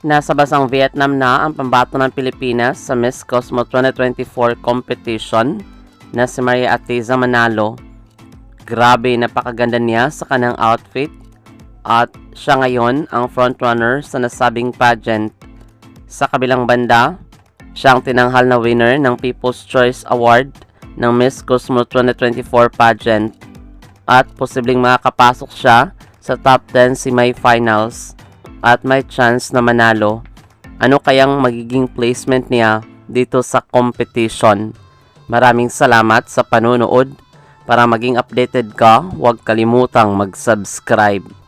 Nasa basang Vietnam na ang pambato ng Pilipinas sa Miss Cosmo 2024 competition na si Maria Atiza Manalo. Grabe, napakaganda niya sa kanang outfit at siya ngayon ang frontrunner sa nasabing pageant. Sa kabilang banda, siya ang tinanghal na winner ng People's Choice Award ng Miss Cosmo 2024 pageant at posibleng makakapasok siya sa top 10 semifinals at may chance na manalo. Ano kayang magiging placement niya dito sa competition? Maraming salamat sa panonood. Para maging updated ka, huwag kalimutang mag-subscribe.